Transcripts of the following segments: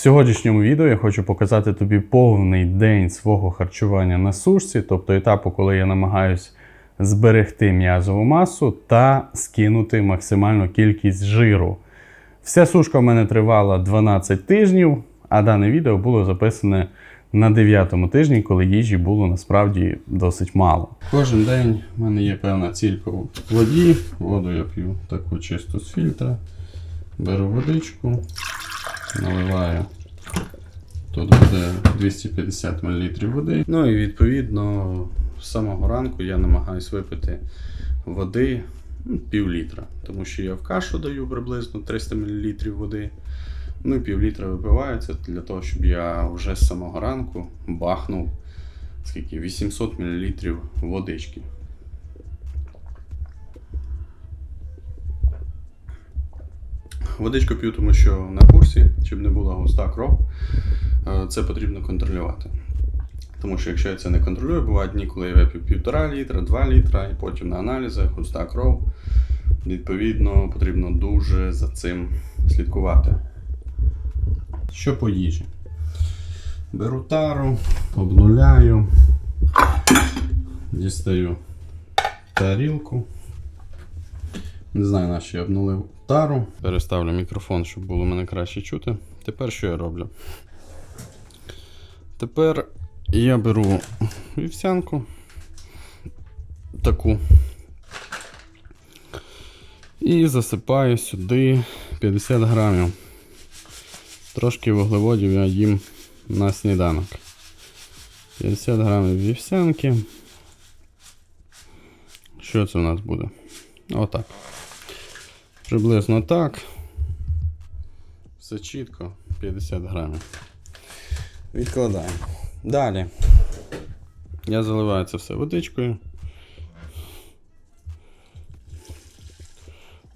В сьогоднішньому відео я хочу показати тобі повний день свого харчування на сушці, тобто етапу, коли я намагаюсь зберегти м'язову масу та скинути максимальну кількість жиру. Вся сушка в мене тривала 12 тижнів, а дане відео було записане на 9 тижні, коли їжі було насправді досить мало. Кожен день в мене є певна ціль по воді. Воду я п'ю таку чисту з фільтра. Беру водичку, наливаю. Тут буде 250 мл води. Ну і відповідно з самого ранку я намагаюсь випити води ну, пів літра, тому що я в кашу даю приблизно 300 мл води. Ну і пів літра випиваю це для того, щоб я вже з самого ранку бахнув скільки 800 мл водички. Водичку п'ю, тому що на курсі, щоб не була густа кров, е, це потрібно контролювати. Тому що якщо я це не контролюю, бувають дні, коли я вип'ю півтора літра, 2 літра, і потім на аналізах густа кров. Відповідно, потрібно дуже за цим слідкувати. Що по їжі? Беру тару, обнуляю, дістаю тарілку. Не знаю, на що я обнулив тару. Переставлю мікрофон, щоб було мене краще чути. Тепер що я роблю? Тепер я беру вівсянку таку і засипаю сюди 50 грамів. Трошки вуглеводів я їм на сніданок. 50 грамів вівсянки. Що це у нас буде? Отак. Приблизно так. Все чітко, 50 грамів. Відкладаємо. Далі. Я заливаю це все водичкою.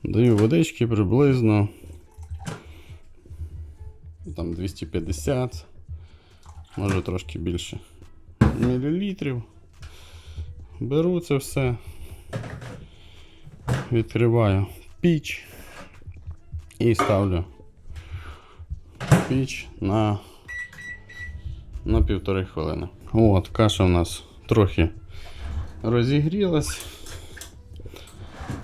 Даю водички приблизно там 250, може трошки більше мілілітрів. Беру це все, відкриваю піч і ставлю піч на, на півтори хвилини. От, каша у нас трохи розігрілась.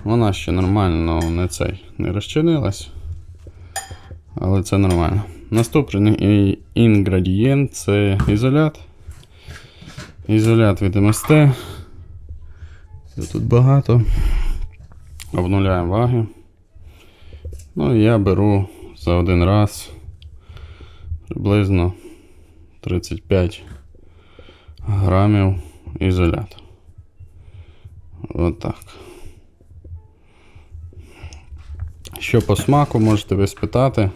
Вона ще нормально не цей не розчинилась. Але це нормально. Наступний інгредієнт це ізолят. Ізолят від МСТ. Тут багато. Обнуляємо ваги. Ну і я беру за один раз приблизно 35 грамів ізоляту. Отак. Що по смаку можете ви спитати?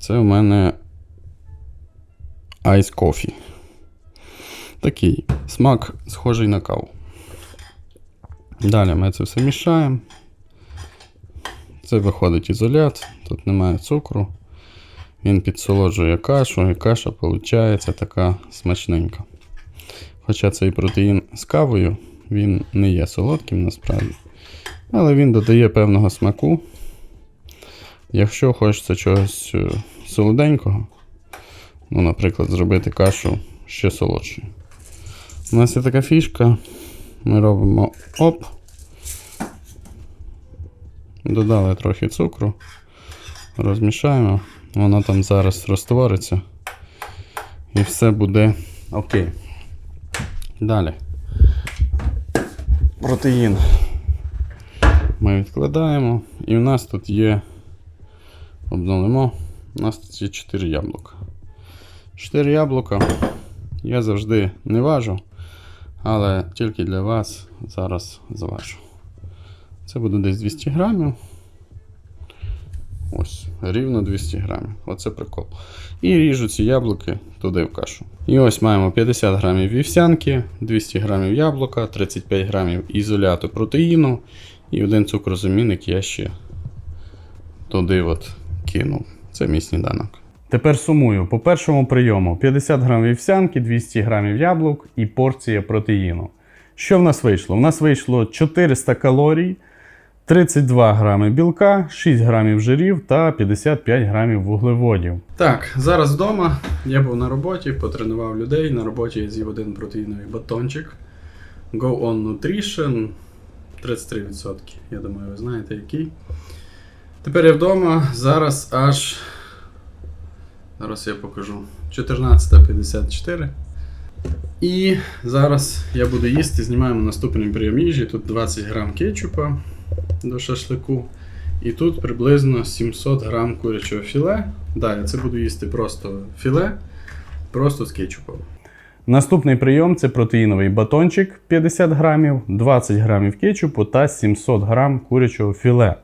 Це у мене Ice Coffee. Такий смак схожий на каву. Далі ми це все мішаємо. Це виходить ізолят, тут немає цукру. Він підсолоджує кашу, і каша виходить така смачненька. Хоча цей протеїн з кавою, він не є солодким насправді. Але він додає певного смаку. Якщо хочеться чогось е, солоденького, ну, наприклад, зробити кашу ще солодшою. У нас є така фішка. Ми робимо оп. Додали трохи цукру, розмішаємо, воно там зараз розтвориться. І все буде окей. Далі. Протеїн ми відкладаємо. І в нас тут є. Обновимо. У нас тут є 4 яблука. 4 яблука. Я завжди не важу, але тільки для вас зараз заважу. Це буде десь 200 грамів. Ось, рівно 200 грамів. Оце прикол. І ріжу ці яблуки туди в кашу. І ось маємо 50 грамів вівсянки, 200 грамів яблука, 35 грамів ізоляту протеїну і один цукрозамінник я ще туди от кинув. Це мій сніданок. Тепер сумую. По першому прийому 50 грам вівсянки, 200 грамів яблук і порція протеїну. Що в нас вийшло? У нас вийшло 400 калорій 32 грами білка, 6 грамів жирів та 55 грамів вуглеводів. Так, зараз вдома. Я був на роботі, потренував людей. На роботі я з'їв один протеїновий батончик. Go On Nutrition 33%. Я думаю, ви знаєте який. Тепер я вдома. Зараз аж. Зараз я покажу. 14.54. І зараз я буду їсти, знімаємо наступний прийом їжі. Тут 20 грам кетчупа до шашлику. І тут приблизно 700 грам курячого філе. Да, я це буду їсти просто філе, просто з кетчупом. Наступний прийом це протеїновий батончик 50 грамів, 20 грамів кетчупу та 700 грам курячого філе.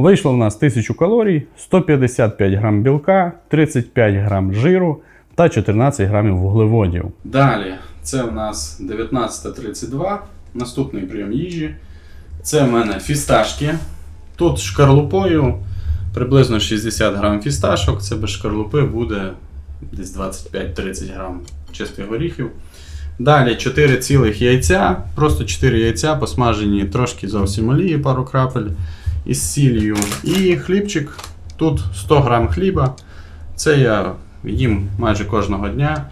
Вийшло в нас 1000 калорій, 155 грам білка, 35 грам жиру та 14 грамів вуглеводів. Далі, це у нас 19.32. Наступний прийом їжі. Це в мене фісташки. Тут шкарлупою приблизно 60 грам фісташок. Це без шкарлупи буде десь 25-30 грам чистих горіхів. Далі 4 цілих яйця, просто 4 яйця посмажені трошки зовсім олії, пару крапель із сіллю. І хлібчик. Тут 100 грам хліба. Це я їм майже кожного дня.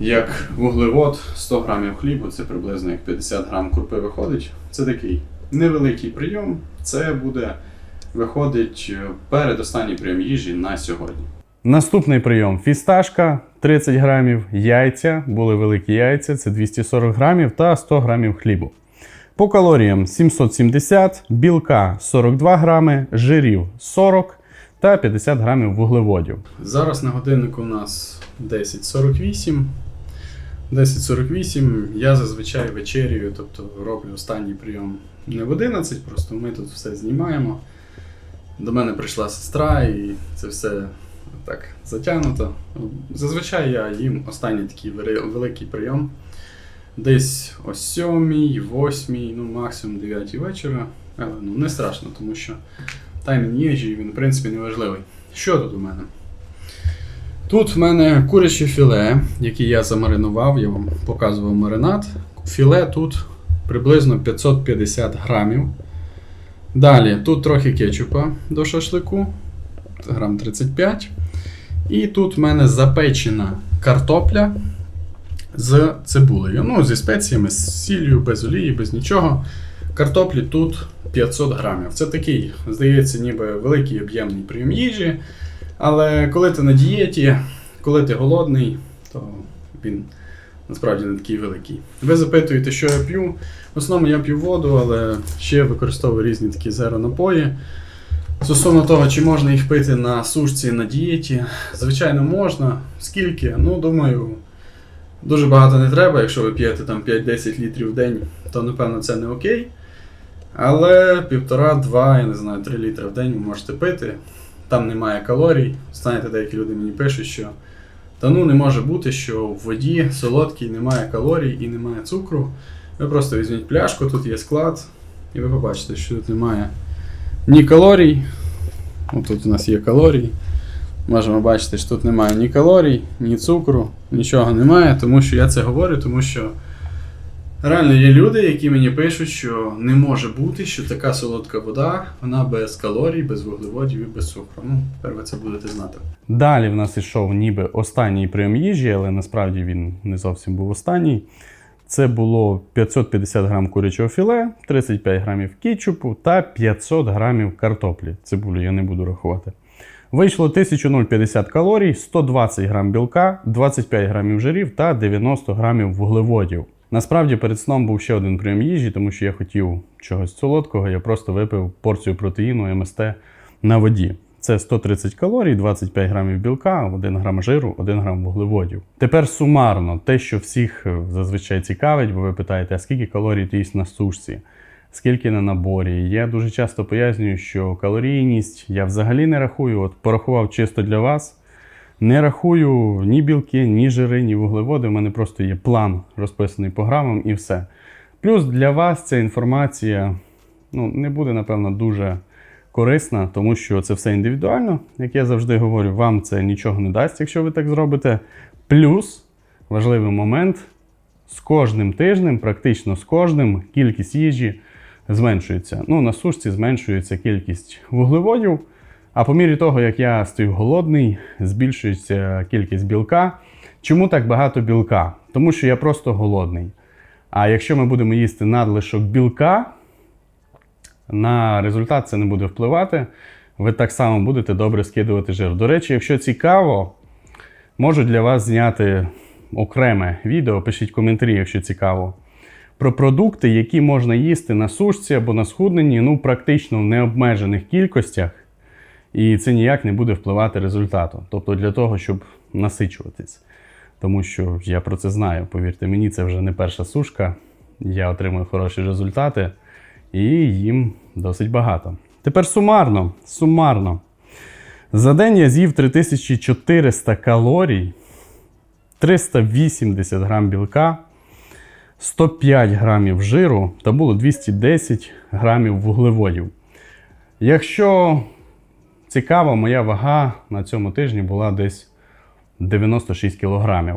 Як вуглевод 100 грамів хлібу, це приблизно як 50 грам крупи виходить. Це такий невеликий прийом. Це буде виходить е, передостанній прийом їжі на сьогодні. Наступний прийом фісташка 30 грамів, яйця, були великі яйця, це 240 грамів та 100 грамів хлібу. По калоріям 770, білка 42 грами, жирів 40 та 50 грамів вуглеводів. Зараз на годиннику у нас 10.48. 10.48 я зазвичай вечерюю, тобто роблю останній прийом не в 11, просто ми тут все знімаємо. До мене прийшла сестра і це все так затягнуто. Зазвичай я їм останній такий великий прийом. Десь о 7, 8, ну максимум 9 вечора. Але ну, не страшно, тому що таймінг їжі він в принципі не важливий. Що тут у мене? Тут в мене куряче філе, яке я замаринував, я вам показував маринад. Філе тут приблизно 550 грамів. Далі тут трохи кетчупа до шашлику, грам 35. І тут в мене запечена картопля з цибулею. Ну, зі спеціями, з сіллю, без олії, без нічого. Картоплі тут 500 грамів. Це такий, здається, ніби великий об'ємний прийом їжі. Але коли ти на дієті, коли ти голодний, то він насправді не такий великий. Ви запитуєте, що я п'ю. В основному я п'ю воду, але ще використовую різні такі зеро-напої. Стосовно того, чи можна їх пити на сушці на дієті, звичайно, можна. Скільки? Ну, думаю, дуже багато не треба. Якщо ви п'єте там 5-10 літрів в день, то напевно це не окей. Але півтора-два, я не знаю, 3 літри в день ви можете пити. Там немає калорій. Знаєте, деякі люди мені пишуть, що та ну не може бути, що в воді солодкій немає калорій і немає цукру. Ви просто візьміть пляшку, тут є склад, і ви побачите, що тут немає ні калорій. От тут у нас є калорії. Можемо бачити, що тут немає ні калорій, ні цукру, нічого немає, тому що я це говорю, тому що реально є люди, які мені пишуть, що не може бути, що така солодка вода, вона без калорій, без вуглеводів і без цукру. Ну, тепер ви це будете знати. Далі в нас ішов ніби останній прийом їжі, але насправді він не зовсім був останній. Це було 550 грам курячого філе, 35 грамів кетчупу та 500 грамів картоплі. Цибулю я не буду рахувати. Вийшло 1050 калорій, 120 грам білка, 25 грамів жирів та 90 грамів вуглеводів. Насправді перед сном був ще один прийом їжі, тому що я хотів чогось солодкого. Я просто випив порцію протеїну МСТ на воді. Це 130 калорій, 25 грамів білка, 1 грам жиру, 1 грам вуглеводів. Тепер сумарно, те, що всіх е, зазвичай цікавить, бо ви питаєте, а скільки калорій ти їсть на сушці, скільки на наборі. Я дуже часто пояснюю, що калорійність я взагалі не рахую. От порахував чисто для вас. Не рахую ні білки, ні жири, ні вуглеводи. У мене просто є план розписаний по грамам і все. Плюс для вас ця інформація ну, не буде, напевно, дуже корисна, тому що це все індивідуально. Як я завжди говорю, вам це нічого не дасть, якщо ви так зробите. Плюс важливий момент: з кожним тижнем, практично з кожним, кількість їжі зменшується. Ну, на сушці зменшується кількість вуглеводів. А по мірі того, як я стою голодний, збільшується кількість білка. Чому так багато білка? Тому що я просто голодний. А якщо ми будемо їсти надлишок білка, на результат це не буде впливати. Ви так само будете добре скидувати жир. До речі, якщо цікаво, можу для вас зняти окреме відео, пишіть коментарі, якщо цікаво. Про продукти, які можна їсти на сушці або на схудненні, ну практично в необмежених кількостях, і це ніяк не буде впливати результату. Тобто для того, щоб насичуватись. Тому що я про це знаю. Повірте мені, це вже не перша сушка. Я отримую хороші результати і їм досить багато. Тепер сумарно. Сумарно. За день я з'їв 3400 калорій, 380 грам білка, 105 грамів жиру та було 210 грамів вуглеводів. Якщо цікаво, моя вага на цьому тижні була десь 96 кілограмів.